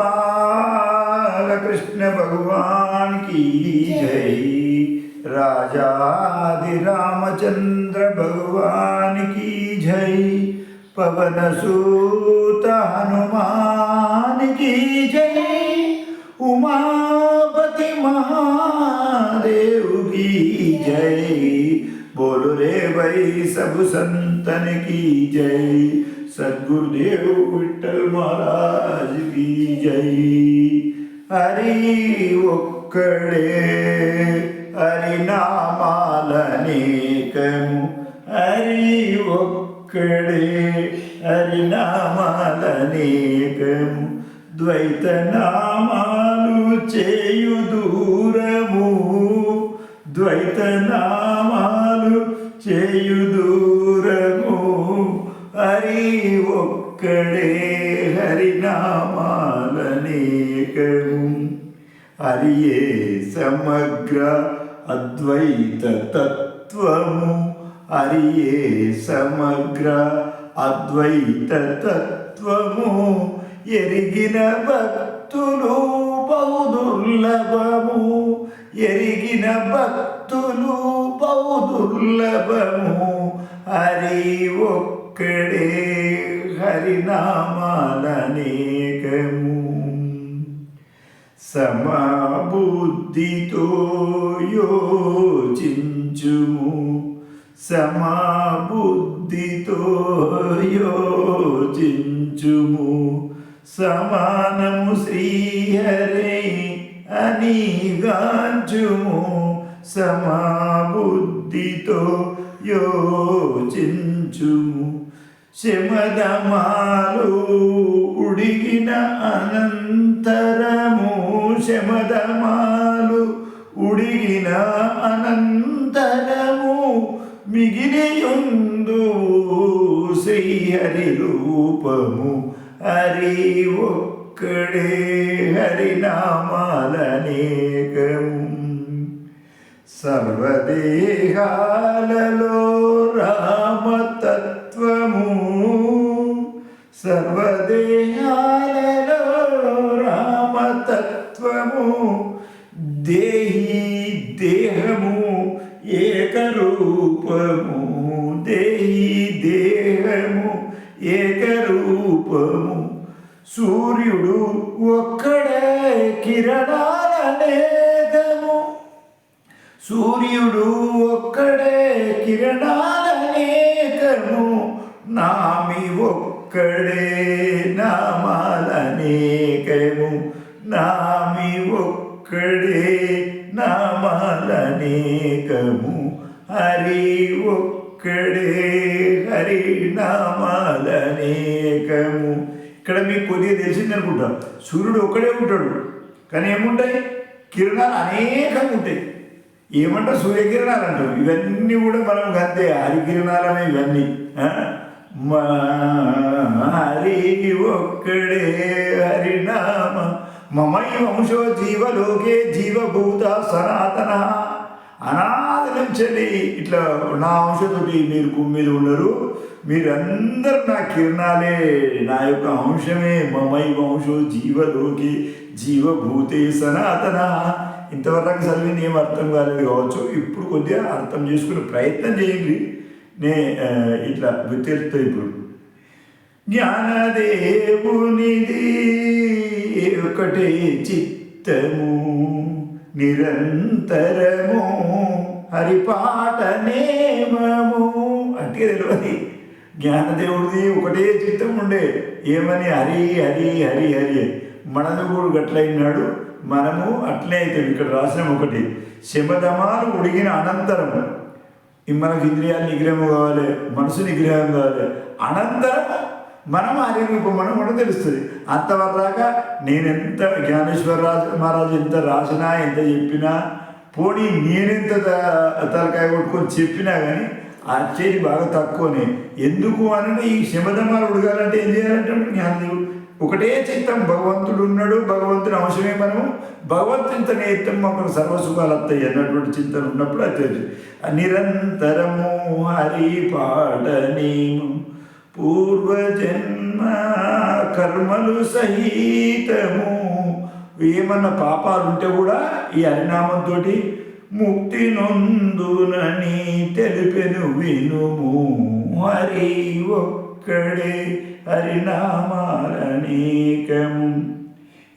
गोपाल कृष्ण भगवान की जय। राजाधि रामचंद्र भगवान की जय। पवन सूत हनुमान की जय। उमापति महादेव की जय। बोल रे भाई सब संतन की जय। સદગુરુદેવ વિઠ્ઠલ મહારાજ કી જય હરી ఒక్కడే హరినామాలనేకము హరి ఒక్కడే హరినామాలనేకము ద్వైత నామాలు చేయు దూరము ద్వైత నామాలు చే సమగ్ర అద్వైత తత్వము అరియే సమగ్ర అద్వైత తత్వము. ఎరిగిన భక్తులు బౌదుర్లభము. ఎరిగిన భక్తులు బౌదుర్లభము. హరి ఒక్కడే హరినామాలనేకము. సమబుద్ధితో యోచించుము. సమబుద్ధితో యోచించుము. సమానము శ్రీహరే అని గాంచుము. సమాబుద్ధితో యోచించుము. శమదమాలు ఉడిగిన అనంత శమదమాలు ఉడిగిన అనంతరము మిగిలియుందు శ్రీహరి రూపము. హరి ఒక్కడే హరినామాలనేకము సర్వదేహాలలో రామతత్వము. సర్వదేహా సూర్యుడు ఒక్కడే కిరణాల నేదము సూర్యుడు ఒక్కడే కిరణాల కిరణాలనేకము నామి ఒక్కడే నామాల నేకము నామి ఒక్కడే నామాల నేకము హరి ఒక్కడే హరి నామాల నేకము ఇక్కడ మీకు కొద్దిగా తెలిసింది అనుకుంటా. సూర్యుడు ఒక్కడే ఉంటాడు. కానీ ఏముంటాయి? కిరణాలు అనేకం ఉంటాయి. ఏమంటారు? సూర్యకిరణాలు అంటారు. ఇవన్నీ కూడా మనం అంతే హరికిరణాలనే ఇవన్నీ. మా హరి ఒక్కడే హరినామ. మమై వంశో జీవలోకే జీవభూత సనాతన. అనాది నుంచి ఇట్లా నా అంశతోటి మీరు భూమి ఉన్నారు. మీరందరూ నా కిరణాలే. నా యొక్క అంశమే మమై వంశో జీవలోకి జీవభూతే సనాతన. ఇంతవరకు చదివింది ఏం అర్థం కాలేదు కావచ్చు. ఇప్పుడు కొద్దిగా అర్థం చేసుకునే ప్రయత్నం చేయండి. నే ఇట్లా తెలుస్తుంది ఇప్పుడు. జ్ఞానదేవునిది ఒకటే చిత్తము. నిరంతరము హరిపాట నేమము. అంటే తెలియదు జ్ఞానదేవుడిది ఒకటే చిత్తం ఉండే. ఏమని? హరి హరి హరి హరి మనది కూడా గట్లయినాడు. మనము అట్లే అవుతాం ఇక్కడ రాసిన ఒకటి. శమధమాలు ఉడిగిన అనంతరం. మనకు ఇంద్రియాలు నిగ్రహం కావాలి. మనసు నిగ్రహం కావాలి. అనంతరం మనం ఆర్యరూపం మనం కూడా తెలుస్తుంది. అంతవరదాకా నేనెంత జ్ఞానేశ్వర రాజు మహారాజు ఎంత రాసినా ఎంత చెప్పినా పోనీ నేనెంత త- తలకాయ కొట్టుకొని చెప్పినా కానీ ఆ చేతి బాగా తక్కువనే. ఎందుకు అని ఈ శమధమాలు ఉడగాలంటే ఏం చేయాలంటే జ్ఞానదేవుడు? ఒకటే చిత్తం భగవంతుడు ఉన్నాడు భగవంతుని అంశమే మనము. భగవంతునితో నేత్తం మాకు సర్వసుఖాలు వస్తాయి అన్నటువంటి చింతన ఉన్నప్పుడు అది నిరంతరము హరి పాట పూర్వజన్మ కర్మలు సహితము. ఏమన్నా పాపాలు ఉంటే కూడా ఈ హరినామంతో ముక్తి నొందునని తెలిపెను వినుము. హరి ఒక్కడే హరినామాలనేకము.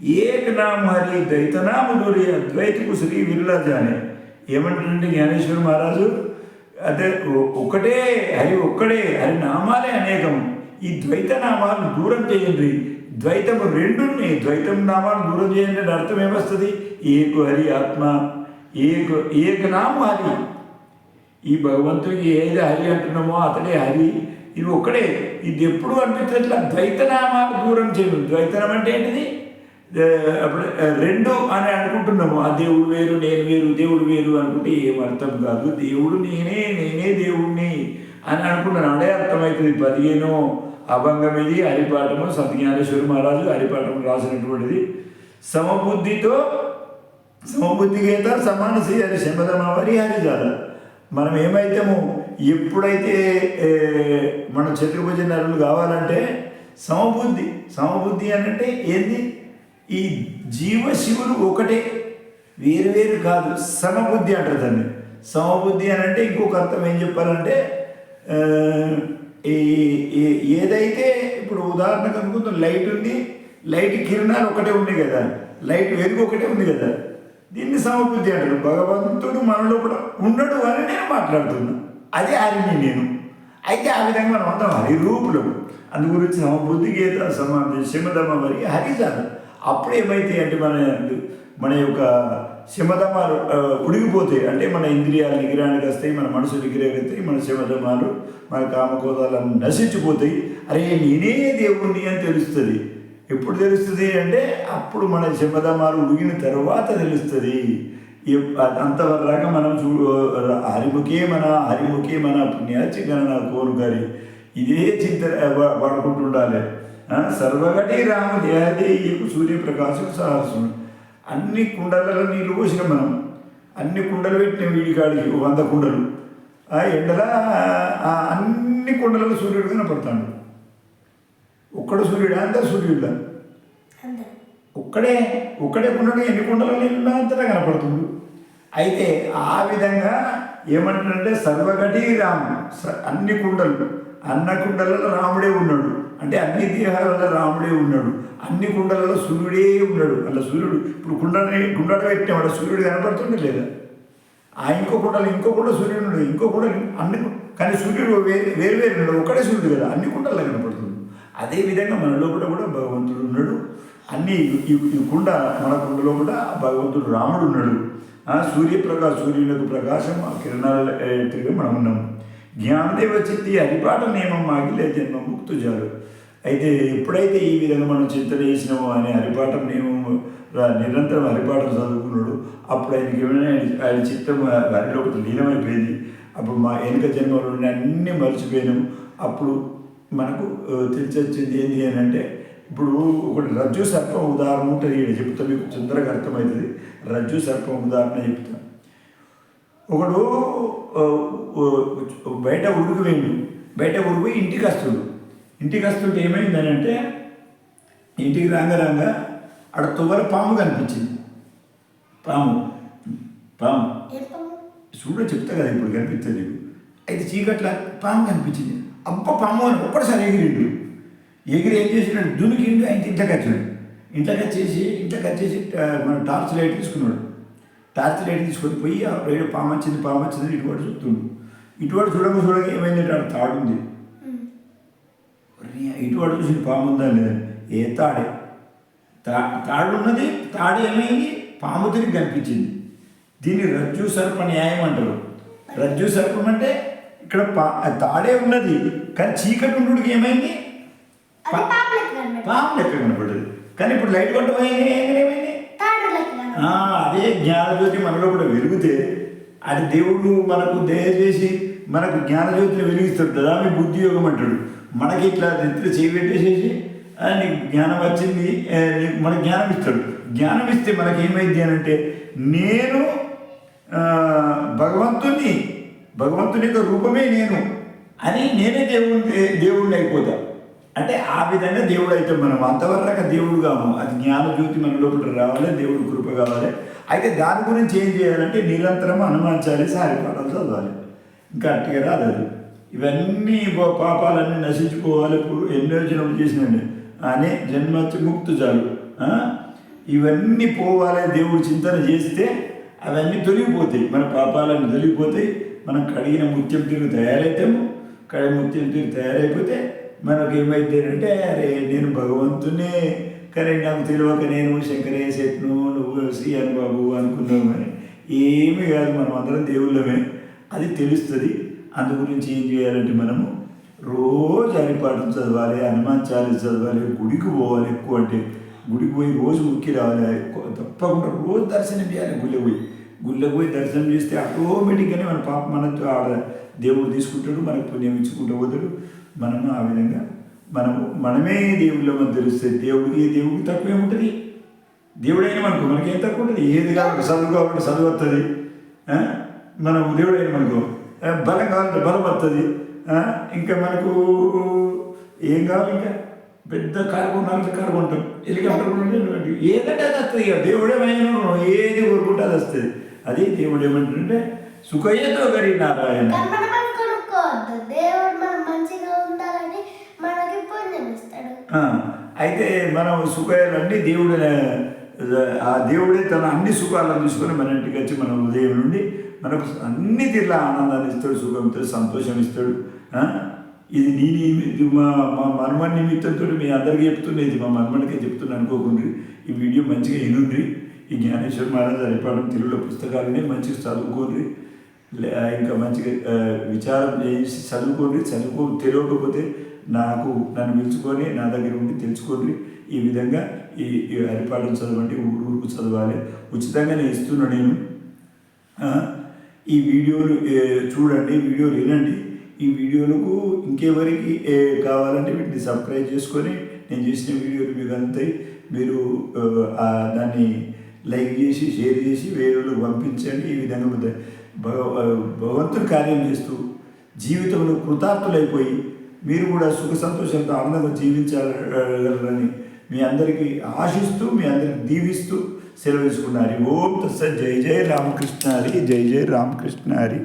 ఏకనామ హరి దైతనామ దూరి అద్వైతకు శ్రీ విరలాజానే. ఏమంటారంటే జ్ఞానేశ్వర మహారాజు? అదే ఒకటే హరి ఒక్కడే హరి నామాలే అనేకం. ఈ ద్వైత నామాలను దూరం చేయండి. ద్వైతము రెండుని ద్వైతం నామాలు దూరం చేయండి అంటే అర్థం ఏమొస్తుంది? ఏకు హరి ఆత్మ ఏకు ఏక నామ హరి. ఈ భగవంతుడికి ఏది హరి అంటున్నామో అతడే హరి. ఇది ఒక్కడే. ఇది ఎప్పుడు అనిపించట్లా ద్వైతనామాలు దూరం చేయండి. ద్వైతనం అంటే ఏంటిది? రెండు అని అనుకుంటున్నాము. ఆ దేవుడు వేరు నేను వేరు దేవుడు వేరు అనుకుంటే ఏం అర్థం కాదు. దేవుడు నేనే నేనే దేవుణ్ణి అని అనుకున్నాను అడే అర్థమవుతుంది. పదిహేను అభంగం ఇది హరిపాఠము సత్యజ్ఞానేశ్వరి మహారాజు హరిపాఠం రాసినటువంటిది. సమబుద్ధితో సమబుద్ధి గీత సమాన శ్రీ శమధమావరి హరిజాల మనం ఏమైతేమో? ఎప్పుడైతే మన చతుర్భుజ నరులు కావాలంటే సమబుద్ధి సమబుద్ధి అంటే ఏంది? ఈ జీవశివులు ఒకటే. వేరు వేరు కాదు సమబుద్ధి అంటారు దాన్ని. సమబుద్ధి అని అంటే ఇంకొక అర్థం ఏం చెప్పాలంటే ఈ ఏదైతే ఇప్పుడు ఉదాహరణకు అనుకుందాం లైట్ ఉంది లైట్ కిరణాలు ఒకటే ఉంది కదా లైట్ వెలుగు ఒకటే ఉంది కదా దీన్ని సమబుద్ధి అంటారు. భగవంతుడు మనలో కూడా ఉండడు అని నేను మాట్లాడుతున్నా. అదే ఆరిని నేను. అయితే ఆ విధంగా మనం అందరం హరి రూపులు. అందు గురించి సమబుద్ధి గీత సమాధి శిమధమ మరి హరిజాలు అప్పుడు ఏమైతే అంటే మన మన యొక్క శమధమాలు ఉడిగిపోతాయి. అంటే మన ఇంద్రియాలు నిగ్రహానికి వస్తాయి మన మనసు నిగ్రహానికి వస్తాయి మన శమధమాలు మన కామకోదాలు నశించిపోతాయి. అరే నేనే దేవుణ్ణి అని తెలుస్తుంది. ఎప్పుడు తెలుస్తుంది అంటే అప్పుడు మన శమధమాలు ఉడిగిన తర్వాత తెలుస్తుంది. అంతవరకు మనం చూ హరిముఖే మన హరిముఖే మన పుణ్యాచి గణన కోరు గారి ఇదే చింత పడుకుంటుండాలి ఉండాలి. సర్వగటి రామ దేహదేయకు సూర్యప్రకాశం సహస్రం అన్ని కుండలలో నీళ్ళు పోసినాం మనం. అన్ని కుండలు పెట్టిన వీడికాడికి వంద కుండలు. ఆ ఎండల అన్ని కుండలలో సూర్యుడు కనపడతాడు. ఒక్కడు సూర్యుడు? అందరు సూర్యుడు ఒక్కడే ఒక్కడే కుండలు ఎన్ని కుండలు నీళ్ళు అంతటా కనపడుతుంది అయితే ఆ విధంగా ఏమంటారంటే సర్వగటి రాము అన్ని కుండలు అన్న కుండలలో రాముడే ఉన్నాడు. అంటే అన్ని దేహాలలో రాముడే ఉన్నాడు. అన్ని కుండలలో సూర్యుడే ఉన్నాడు. అలా సూర్యుడు ఇప్పుడు కుండని కుండట పెట్టినవాడు సూర్యుడు కనపడుతుండే లేదా? ఆ ఇంకో కుండలు ఇంకో కుండ సూర్యుడు ఉన్నాడు. ఇంకో కుండ అన్ని కానీ సూర్యుడు వేరు వేరు వేరు ఉన్నాడు. ఒకటే సూర్యుడు కదా. అన్ని కుండల్లో కనపడుతుంది. అదే విధంగా మన లోపల కూడా భగవంతుడు ఉన్నాడు. అన్ని ఈ కుండ మన కుండలో కూడా భగవంతుడు రాముడు ఉన్నాడు. ఆ సూర్యప్రకాశ్ సూర్యునికి ప్రకాశం ఆ కిరణాల తిరిగి మనం ఉన్నాము. జ్ఞానదేవ చిత్తి హరిపాట నియమం ఆగిలే జన్మ ముక్తుజాలు అయితే ఎప్పుడైతే ఈ విధంగా మనం చింతన చేసినామో అని హరిపాఠం నియమం నిరంతరం హరిపాఠం చదువుకున్నాడు అప్పుడు ఆయనకి ఏమైనా ఆయన- చిత్రం చిత్తం హరిలో ఒకటి లీనమైపోయింది. అప్పుడు మా వెనుక జన్మలో అన్నీ మర్చిపోయినాము అప్పుడు మనకు తెలిసొచ్చింది ఏంటి అని అంటే ఇప్పుడు ఒకటి రజ్జు సర్పం ఉదాహరణ ఉంటుంది చెప్తా మీకు తొందరగా అర్థమవుతుంది. రజ్జు సర్పం ఉదాహరణ చెప్తా. ఒకడు బయట ఉరుకు వేయండు బయట ఉరుకు ఇంటికి వస్తుడు. ఇంటికి వస్తుంటే ఏమైందని అంటే ఇంటికి రాంగ రాంగ ఆడ తువ్వల పాము కనిపించింది. పాము. పాము. చూడ చెప్తా కదా ఇప్పుడు కనిపిస్తుంది నీకు. అయితే చీకట్ల పాము కనిపించింది. అబ్బ పాము అని ఒక్కటిసారి ఎగిరిండు. ఎగిరి ఏం చేసినాడు దునికిండు ఆయన ఇంట్లోకి వచ్చాడు. ఇంట్లోకి వచ్చేసి ఇంట్లోకి వచ్చేసి మన టార్చ్ లైట్ తీసుకున్నాడు. టార్చ్ లైట్ తీసుకొని పోయి ఆ వేడు పాము వచ్చింది పాము వచ్చింది ఇటువాడు చూస్తుండు. ఇటువాడు చూడక చూడక ఏమైందంటే ఆడ తాడుంది ఇటువాడు చూసిన పాము ఉందా లేదా? ఏ తాడే? తా తాడు ఉన్నది తాడు ఏమైంది? పాము తిరిగి కనిపించింది. దీన్ని రజ్జు సర్ప న్యాయం అంటారు. రజ్జు సర్పం అంటే ఇక్కడ పా తాడే ఉన్నది కానీ చీకటి ఉండుడికి ఏమైంది? పాము లెక్క కనపడదు కానీ ఇప్పుడు లైట్ కొట్టబోయి ఏమైంది? అదే జ్ఞానజ్యోతి మనలో కూడా వెలిగితే అది దేవుడు మనకు దయచేసి మనకు జ్ఞానజ్యోతిని వెలిగిస్తాడు. దదామి బుద్ధి యోగం అంటాడు. మనకి ఇట్లా నిద్ర చేపెట్టేసేసి పెట్టేసేసి నీకు జ్ఞానం వచ్చింది మనకు జ్ఞానం ఇస్తాడు. జ్ఞానం ఇస్తే మనకి ఏమైంది అని అంటే నేను భగవంతుని భగవంతుని యొక్క రూపమే నేను అని నేనే దేవుడి దేవుణ్ణి అయిపోతాను అంటే ఆ విధంగా దేవుడు అయితే మనం అంతవరకు దేవుడు కాము అది జ్ఞాన జ్యోతి మన లోపల రావాలి దేవుడు కృప కావాలి. అయితే దాని గురించి ఏం చేయాలంటే నిరంతరం అనుమానించాలి సారిపాఠాలు చదవాలి. ఇంకా అట్టిగా రాదు అది ఇవన్నీ పాపాలన్నీ నశించిపోవాలి. ఇప్పుడు ఎన్నో జన్మలు చేసినండి అనే జన్మ ముక్తి చాలు. ఇవన్నీ పోవాలి దేవుడు చింతన చేస్తే అవన్నీ తొలగిపోతాయి. మన పాపాలన్నీ తొలగిపోతాయి. మనం కడిగిన ముత్యం తీరు తయారైతాము కడిగిన ముత్యం తీరు తయారైపోతే మనకు ఏమైతేనంటే అరే నేను భగవంతునే కానీ నాకు తెలియక నేను శంకరేశెట్ను నువ్వు శ్రీయాన్ బాబు అనుకున్నావు కానీ ఏమీ కాదు మనం అందరం దేవుళ్ళమే. అది తెలుస్తుంది. అందు గురించి ఏం చేయాలంటే మనము రోజు హరిపాఠం చదవాలి హనుమాన్ చాలీస్ చదవాలి గుడికి పోవాలి ఎక్కువ అంటే. గుడికి పోయి రోజు ముక్కి రావాలి. ఎక్కువ తప్పకుండా రోజు దర్శనం చేయాలి గుళ్ళకి పోయి. గుళ్ళకి పోయి దర్శనం చేస్తే ఆటోమేటిక్గానే మన పాప మనతో ఆడ దేవుడు తీసుకుంటాడు మనకు పుణ్యం ఇచ్చుకుంటూ పోతాడు. మనము ఆ విధంగా మనము మనమే దేవుళ్ళమని తెలుస్తుంది దేవుడికి దేవుడికి తక్కువ ఏముంటుంది దేవుడైన మనకు మనకేం తక్కువ ఉంటుంది ఏది కావాలి చదువు కావాలంటే చదువు వస్తుంది మనము మనం దేవుడైన మనకు బలం కావాలంటే బలం వస్తుంది ఇంకా మనకు ఏం కావాలి ఇంకా? పెద్ద కారు కొనాలంటే కారు కొంటాం హెలికాప్టర్ కొంటే ఏదంటే అది వస్తుంది ఇక. దేవుడేమైనా ఏది కోరుకుంటే అది వస్తుంది. అది దేవుడు ఏమంటుంటే సుఖయ్యతో గరి నారాయణ. అయితే మనం సుఖాలన్నీ దేవుడి ఆ దేవుడే తన అన్ని సుఖాలను తీసుకొని మన ఇంటికి వచ్చి మన ఉదయం నుండి మనకు అన్ని తీర్ల ఆనందాన్ని ఇస్తాడు సుఖం ఇస్తాడు సంతోషం ఇస్తాడు. ఇది నీ ఇది మా మా మన్మన్ నిమిత్తంతో మీ అందరికీ చెప్తున్నా ఇది మా మన్మనికే చెప్తున్నా అనుకోకుండా. ఈ వీడియో మంచిగా వినుండ్రి. ఈ జ్ఞానేశ్వర మహారాజ్ హరిపాఠం తెలుగులో పుస్తకాలనే మంచిగా చదువుకోండి. ఇంకా మంచిగా విచారం చేసి చదువుకోండి. చదువుకో తెలియకపోతే నాకు నన్ను పిలుచుకొని నా దగ్గర ఉండి తెలుసుకోండి ఈ విధంగా ఈ హరిపాఠం చదవండి ఊరు ఊరుకు చదవాలి. ఉచితంగా నేను ఇస్తున్నా నేను. ఈ వీడియోలు చూడండి వీడియోలు వినండి. ఈ వీడియోలకు ఇంకెవరికి ఏ, కావాలంటే వీటిని సబ్స్క్రైబ్ చేసుకొని నేను చేసిన వీడియోలు మీకు అందుతాయి మీరు దాన్ని లైక్ చేసి షేర్ చేసి వేరే వాళ్ళకి పంపించండి. ఈ విధంగా భగవంతుడు భగ భగవంతుని కార్యం చేస్తూ జీవితంలో కృతార్థులైపోయి మీరు కూడా సుఖ సంతోషంతో ఆనందంగా జీవించాలని మీ అందరికీ ఆశిస్తూ మీ అందరికి దీవిస్తూ సెలవు తీసుకున్నారు ఓం తస్స జై జై రామకృష్ణ హరి జై జై రామకృష్ణ హరి.